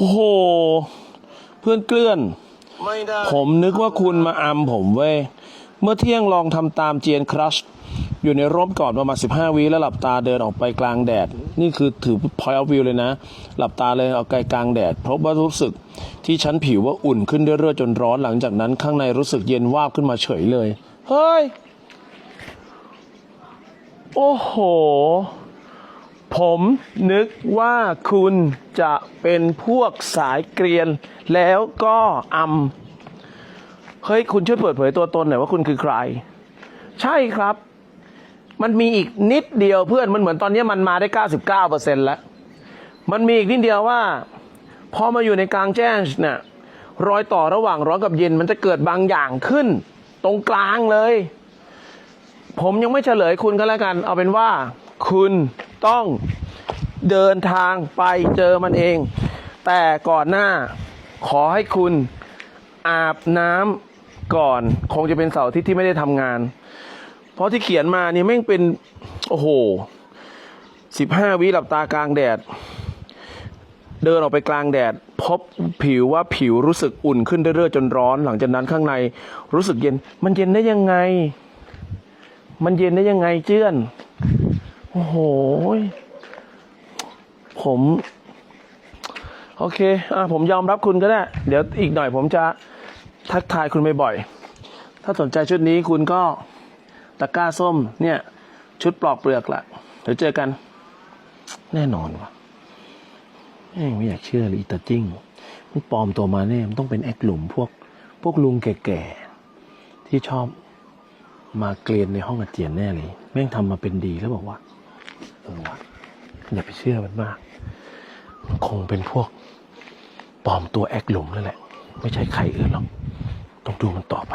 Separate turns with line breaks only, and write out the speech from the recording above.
โอ้โห เพื่อนเกลื่อน
ไม่ได้
ผมนึกว่าคุณมาอัมผมเว้ย เมื่อเที่ยงลองทำตามเจียนครัช อยู่ในร่มก่อนประมาณ 15 วิแล้วหลับตาเดินออกไปกลางแดด นี่คือถือ point of view เลยนะ หลับตาเลยออกไปกลางแดด พบว่ารู้สึกที่ชั้นผิวว่าอุ่นขึ้นเรื่อยๆจนร้อนหลังจากนั้นข้างในรู้สึกเย็นวาบขึ้นมาเฉยเลย เฮ้ย โอ้โห ผมนึกว่าคุณจะเป็นพวกสายเกรียน แล้วก็อำเฮ้ยคุณช่วยเปิดเผยตัวตนหน่อยว่าคุณคือใคร ใช่ครับ มันมีอีกนิดเดียวเพื่อนมันเหมือนตอนนี้มันมาได้ 99%แล้ว มันมีอีกนิดเดียวว่า พอมาอยู่ในกลางแจ้งเนี่ยรอยต่อระหว่างร้อนกับเย็นมันจะเกิดบางอย่างขึ้น ตรงกลางเลย ผมยังไม่เฉลยคุณก็แล้วกัน เอาเป็นว่า คุณ ต้องเดินทางไปเจอมันเอง แต่ก่อนหน้าขอให้คุณอาบน้ำก่อน คงจะเป็นเสาร์อาทิตย์ที่ไม่ได้ทำงาน เพราะที่เขียนมานี่แม่งเป็น โอ้โหสิบห้าวิหลับตากลางแดด เดินออกไปกลางแดด พบผิวว่าผิวรู้สึกอุ่นขึ้นเรื่อยๆจนร้อน หลังจากนั้นข้างในรู้สึกเย็น มันเย็นได้ยังไง มันเย็นได้ยังไงเจื้อน อ้โห ผม โอเค อะผมยอมรับคุณก็ได้ เดี๋ยวอีกหน่อยผมจะทักทายคุณบ่อยๆ ถ้าสนใจชุดนี้คุณก็ตะกร้าส้มเนี่ย ชุดปลอกเปลือกละเดี๋ยวเจอกัน แน่นอนวะแม่งไม่อยากเชื่อเลยอีตาจิ้ง มันปลอมตัวมาเนี่ยมันต้องเป็นแอคหลุมพวกพวกลุงแก่ๆ ที่ชอบมาเกลียนในห้องอาเจียนแน่เลย แม่งทำมาเป็นดีแล้วบอกว่า ออวะอย่าไปเชื่อมันมากมันคงเป็นพวกปลอมตัวแอคหลุมนั่นแหละ ไม่ใช่ใครอื่นหรอก ต้องดูมันต่อไป